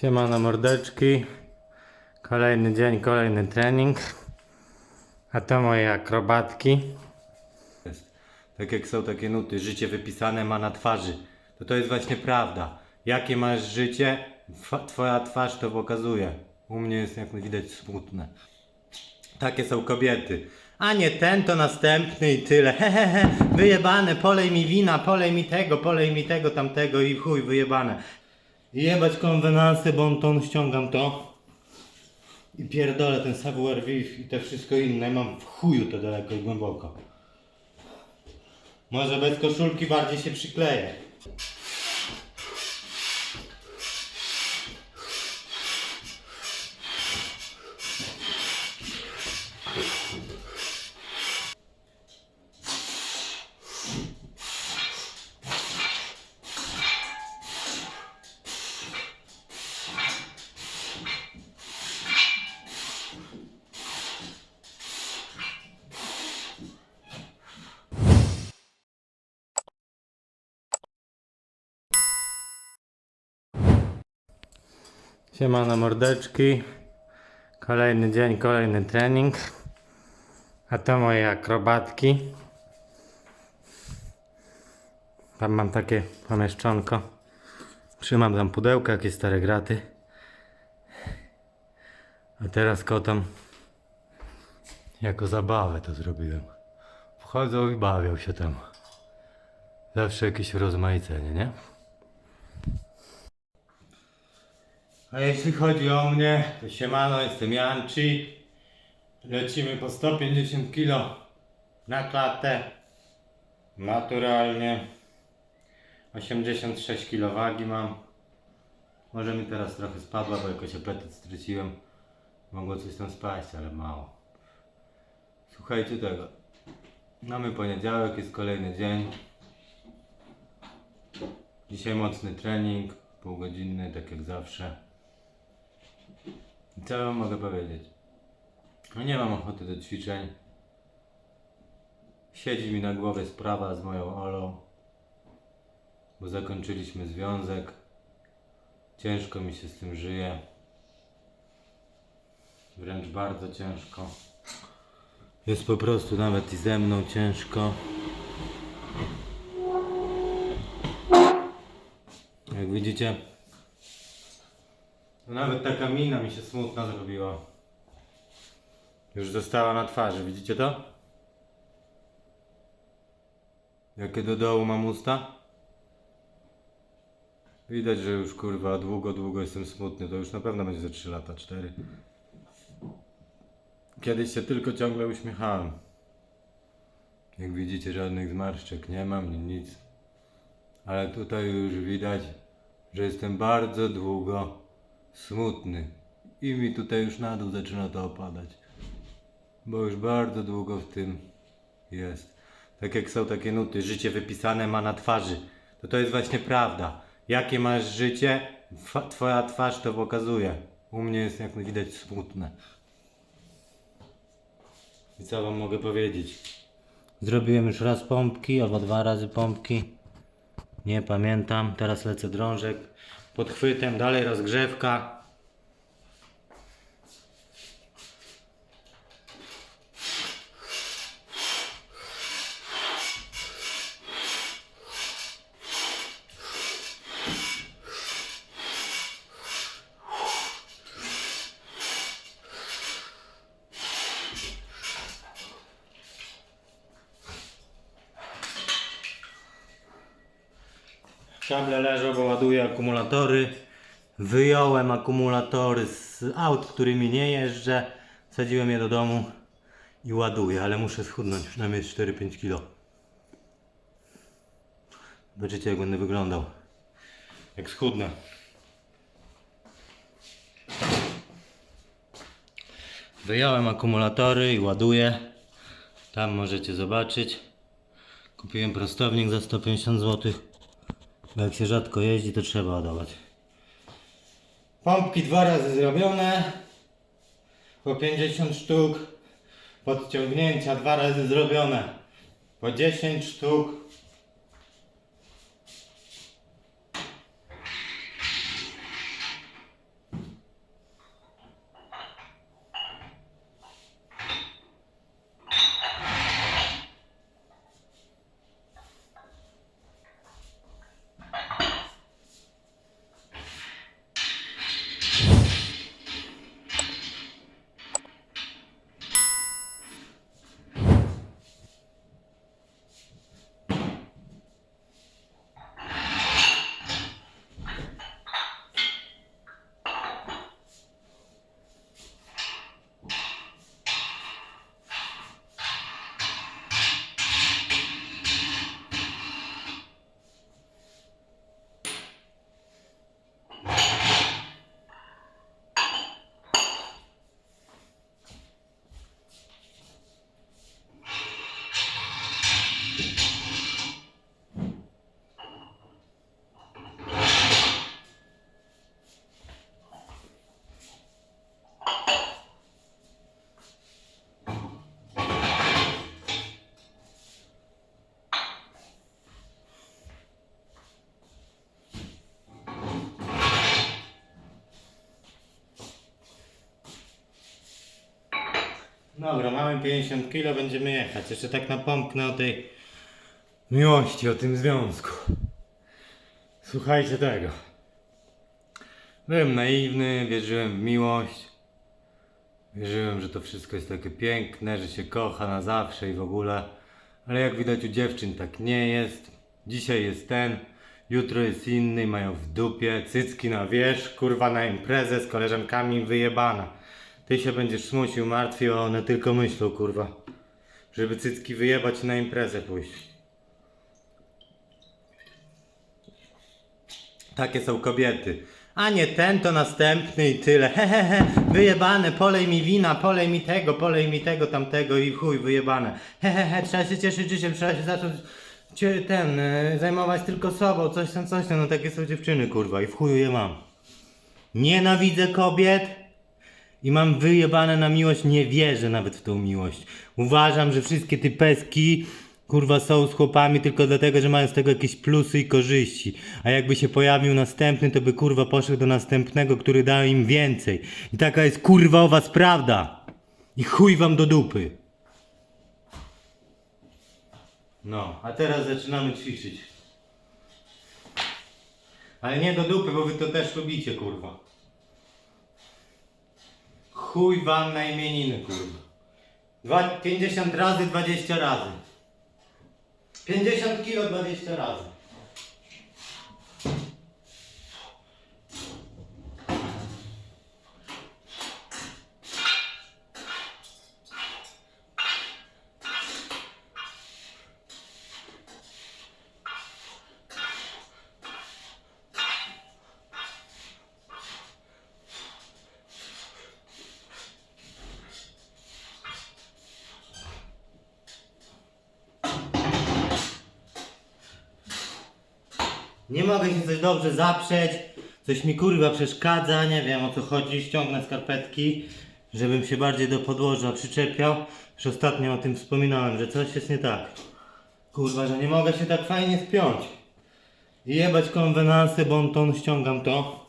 Siemano mordeczki. Kolejny dzień, kolejny trening. A to moje akrobatki. Tak jak są takie nuty, życie wypisane ma na twarzy. To to jest właśnie prawda. Jakie masz życie, twoja twarz to pokazuje. U mnie jest jak widać smutne. Takie są kobiety. A nie ten, to następny i tyle. Hehehe, wyjebane, polej mi wina, polej mi tego, polej mi tego, tamtego i chuj, wyjebane. Jebać konwenansy, bo on ton ściągam to. I pierdolę ten savoir vivre i te wszystko inne. Mam w chuju to daleko i głęboko. Może bez koszulki bardziej się przykleję. Siemano mordeczki. Kolejny dzień, kolejny trening. A to moje akrobatki. Tam mam takie pomieszczonko. Trzymam tam pudełka, jakieś stare graty. A teraz kotom jako zabawę to zrobiłem. Wchodzą i bawią się tam. Zawsze jakieś rozmaicenie, nie? A jeśli chodzi o mnie, to siemano, jestem Janci. Lecimy po 150 kg na klatę. Naturalnie. 86 kg wagi mam. Może mi teraz trochę spadła, bo jakoś apetyt straciłem. Mogło coś tam spaść, ale mało. Słuchajcie tego. Mamy poniedziałek, jest kolejny dzień. Dzisiaj mocny trening, półgodzinny, tak jak zawsze. Co wam mogę powiedzieć? No nie mam ochoty do ćwiczeń. Siedzi mi na głowie sprawa z moją Olą, bo zakończyliśmy związek. Ciężko mi się z tym żyje. Wręcz bardzo ciężko. Jest po prostu nawet i ze mną ciężko. Jak widzicie, nawet taka mina mi się smutna zrobiła. Już została na twarzy, widzicie to? Jakie do dołu mam usta? Widać, że już kurwa długo, długo jestem smutny. To już na pewno będzie ze 3 lata, 4. Kiedyś się tylko ciągle uśmiechałem. Jak widzicie, żadnych zmarszczek nie mam, ni- nic. Ale tutaj już widać, że jestem bardzo długo smutny. I mi tutaj już na dół zaczyna to opadać. Bo już bardzo długo w tym jest. Tak jak są takie nuty, życie wypisane ma na twarzy. To to jest właśnie prawda. Jakie masz życie, twoja twarz to pokazuje. U mnie jest jak widać smutne. I co wam mogę powiedzieć? Zrobiłem już raz pompki, albo dwa razy pompki. Nie pamiętam. Teraz lecę drążek pod chwytem, dalej rozgrzewka. Kable leżą, bo ładuję akumulatory. Wyjąłem akumulatory z aut, którymi nie jeżdżę. Wsadziłem je do domu i ładuję, ale muszę schudnąć przynajmniej 4-5 kg. Zobaczycie jak będę wyglądał. Jak schudnę. Wyjąłem akumulatory i ładuję. Tam możecie zobaczyć. Kupiłem prostownik za 150 zł. Bo jak się rzadko jeździ, to trzeba ładować. Pompki dwa razy zrobione. Po 50 sztuk. Podciągnięcia dwa razy zrobione. Po 10 sztuk. Dobra, mamy 50 kilo, będziemy jechać. Jeszcze tak napomknę o tej miłości, o tym związku. Słuchajcie tego. Byłem naiwny, wierzyłem w miłość. Wierzyłem, że to wszystko jest takie piękne, że się kocha na zawsze i w ogóle. Ale jak widać u dziewczyn tak nie jest. Dzisiaj jest ten, jutro jest inny, mają w dupie, cycki na wierzch, kurwa na imprezę z koleżankami wyjebana. Ty się będziesz smucił, martwił, a one tylko myślą, kurwa. Żeby cycki wyjebać i na imprezę pójść. Takie są kobiety. A nie ten, to następny i tyle. Hehehe, wyjebane, polej mi wina, polej mi tego, polej mi tego, tamtego i chuj, wyjebane. Hehehe, trzeba się cieszyć życiem, trzeba się zacząć ten, y, zajmować tylko sobą, coś tam, coś tam. No takie są dziewczyny, kurwa, i w chuju je mam. Nienawidzę kobiet i mam wyjebane na miłość, nie wierzę nawet w tą miłość. Uważam, że wszystkie te peski kurwa są z chłopami tylko dlatego, że mają z tego jakieś plusy i korzyści. A jakby się pojawił następny, to by kurwa poszedł do następnego, który dał im więcej. I taka jest kurwa o was prawda. I chuj wam do dupy. No, a teraz zaczynamy ćwiczyć. Ale nie do dupy, bo wy to też lubicie, kurwa. Chuj wam na imieniny, kurwa. Dwa, 50 razy, 20 razy. 50 kilo 20 razy. Nie mogę się coś dobrze zaprzeć, coś mi kurwa przeszkadza, nie wiem o co chodzi, ściągnę skarpetki, żebym się bardziej do podłoża przyczepiał. Już ostatnio o tym wspominałem, że coś jest nie tak. Kurwa, że nie mogę się tak fajnie spiąć. I jebać konwenansy, bon ton, ściągam to.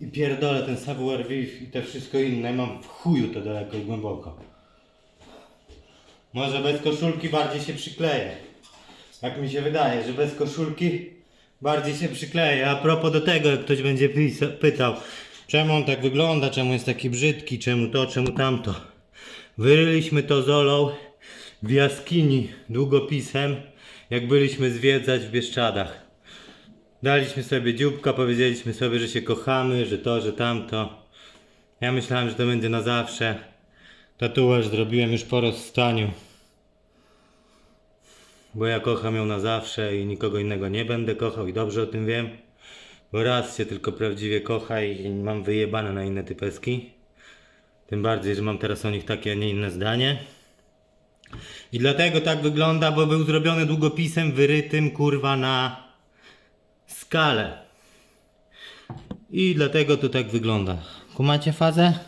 I pierdolę ten savoir vivre i te wszystko inne, mam w chuju to daleko i głęboko. Może bez koszulki bardziej się przykleję. Tak mi się wydaje, że bez koszulki bardziej się przykleję. A propos do tego, jak ktoś będzie pytał, czemu on tak wygląda, czemu jest taki brzydki, czemu to, czemu tamto. Wyryliśmy to z w jaskini długopisem, jak byliśmy zwiedzać w Bieszczadach. Daliśmy sobie dzióbka, powiedzieliśmy sobie, że się kochamy, że to, że tamto. Ja myślałem, że to będzie na zawsze. Tatuaż zrobiłem już po rozstaniu. Bo ja kocham ją na zawsze i nikogo innego nie będę kochał i dobrze o tym wiem. Bo raz się tylko prawdziwie kocha i mam wyjebane na inne typeski. Tym bardziej, że mam teraz o nich takie, a nie inne zdanie. I dlatego tak wygląda, bo był zrobiony długopisem wyrytym kurwa na skalę. I dlatego to tak wygląda. Kumacie fazę?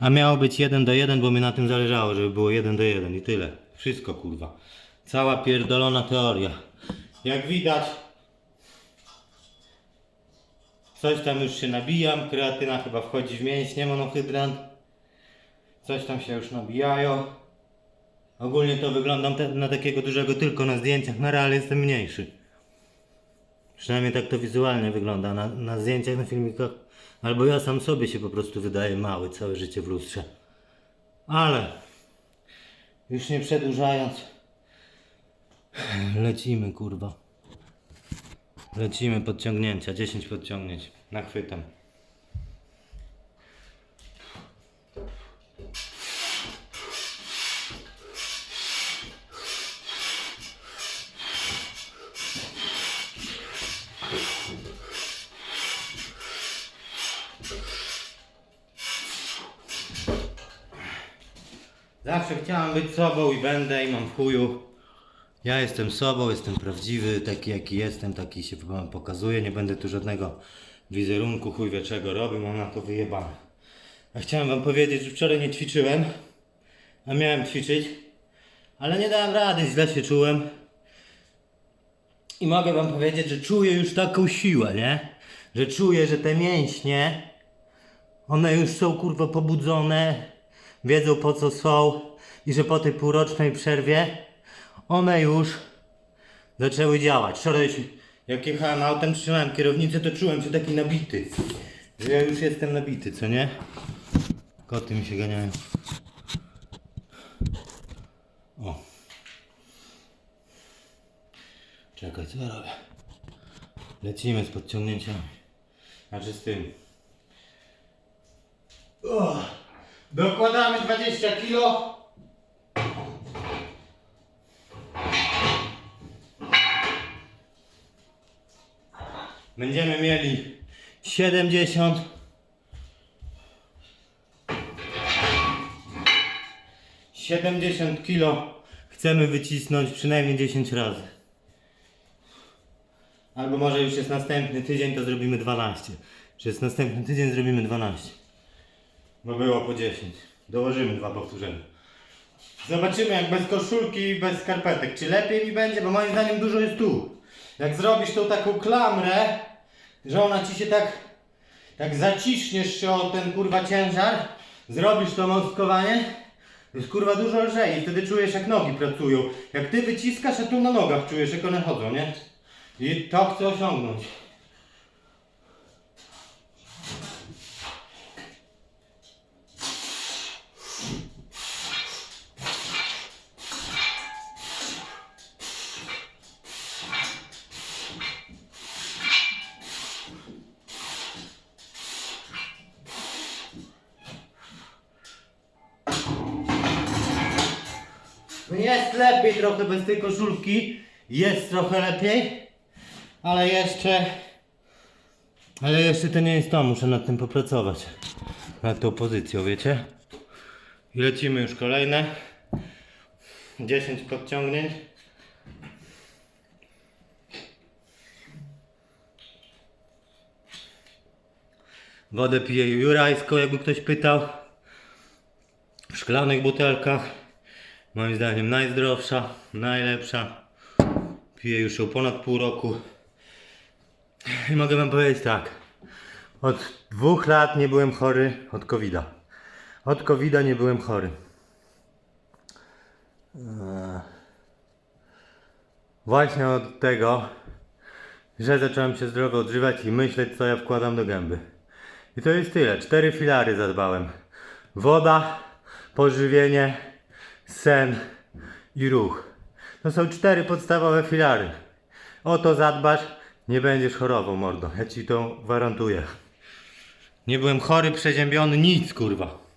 A miało być 1 do 1, bo mi na tym zależało, żeby było 1 do 1 i tyle. Wszystko kurwa. Cała pierdolona teoria. Jak widać, coś tam już się nabijam. Kreatyna chyba wchodzi w mięśnie, monohydrant. Coś tam się już nabijają. Ogólnie to wyglądam na takiego dużego tylko na zdjęciach. Na realie jestem mniejszy. Przynajmniej tak to wizualnie wygląda na, na zdjęciach, na filmikach. Albo ja sam sobie się po prostu wydaję mały całe życie w lustrze. Ale już nie przedłużając, lecimy kurwa. Lecimy podciągnięcia, 10 podciągnięć. Nachwytam. Zawsze chciałem być sobą i będę i mam w chuju. Ja jestem sobą, jestem prawdziwy, taki jaki jestem, taki się wam pokazuję. Nie będę tu żadnego wizerunku, chuj wie czego robił, mam na to wyjebane. A chciałem wam powiedzieć, że wczoraj nie ćwiczyłem, a miałem ćwiczyć, ale nie dałem rady, źle się czułem. I mogę wam powiedzieć, że czuję już taką siłę, nie? Że czuję, że te mięśnie, one już są kurwa pobudzone, wiedzą po co są i że po tej półrocznej przerwie one już zaczęły działać. Wczoraj jak jechałem autem, trzymałem kierownicę, to czułem się taki nabity. Że ja już jestem nabity, co nie? Koty mi się ganiają. O. Czekaj, co ja robię? Lecimy z podciągnięciami. Znaczy z tym. O, dokładamy 20 kilo. Będziemy mieli 70. Siedemdziesiąt kilo chcemy wycisnąć przynajmniej 10 razy. Albo może już jest następny tydzień, to zrobimy 12. Czy jest następny tydzień, zrobimy 12. Bo było po 10. Dołożymy dwa powtórzenia. Zobaczymy jak bez koszulki i bez skarpetek. Czy lepiej mi będzie? Bo moim zdaniem dużo jest tu. Jak zrobisz tą taką klamrę, że ona ci się tak, tak zaciśniesz się o ten kurwa ciężar, zrobisz to mostkowanie, jest kurwa dużo lżej i wtedy czujesz jak nogi pracują. Jak ty wyciskasz, a tu na nogach czujesz jak one chodzą, nie? I to chcę osiągnąć. Trochę bez tej koszulki. Jest trochę lepiej. Ale jeszcze. Ale jeszcze to nie jest to, muszę nad tym popracować. Nad tą pozycją, wiecie? I lecimy już kolejne. 10 podciągnięć. Wodę piję jurajską, jakby ktoś pytał. W szklanych butelkach. Moim zdaniem najzdrowsza, najlepsza. Piję już ją ponad pół roku. I mogę wam powiedzieć tak. Od dwóch lat nie byłem chory od covid -a. Od covid nie byłem chory. Eee. Właśnie od tego, że zacząłem się zdrowo odżywać i myśleć, co ja wkładam do gęby. I to jest tyle. Cztery filary zadbałem. Woda, pożywienie, sen i ruch. To są cztery podstawowe filary. O to zadbasz, nie będziesz chorował, mordo. Ja ci to gwarantuję. Nie byłem chory, przeziębiony, nic, kurwa.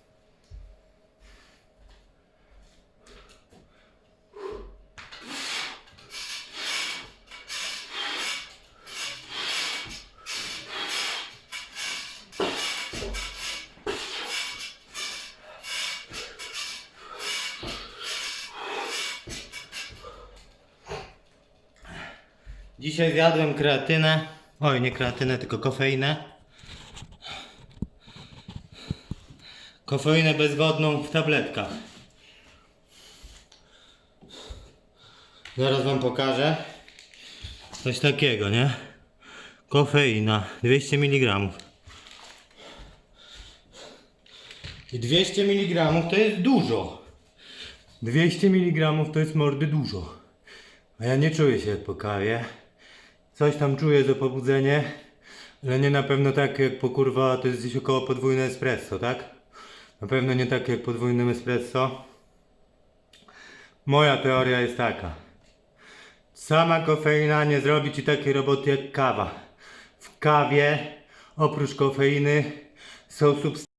Dzisiaj zjadłem kreatynę. Oj, nie kreatynę, tylko kofeinę. Kofeinę bezwodną w tabletkach. Zaraz wam pokażę. Coś takiego, nie? Kofeina 200 mg. I 200 mg to jest dużo. 200 mg to jest mordy dużo. A ja nie czuję się po kawie. Coś tam czuję za pobudzenie, ale nie na pewno tak jak po kurwa, to jest gdzieś około podwójne espresso, tak? Na pewno nie tak jak podwójnym espresso. Moja teoria jest taka. Sama kofeina nie zrobi ci takiej roboty jak kawa. W kawie oprócz kofeiny są substancje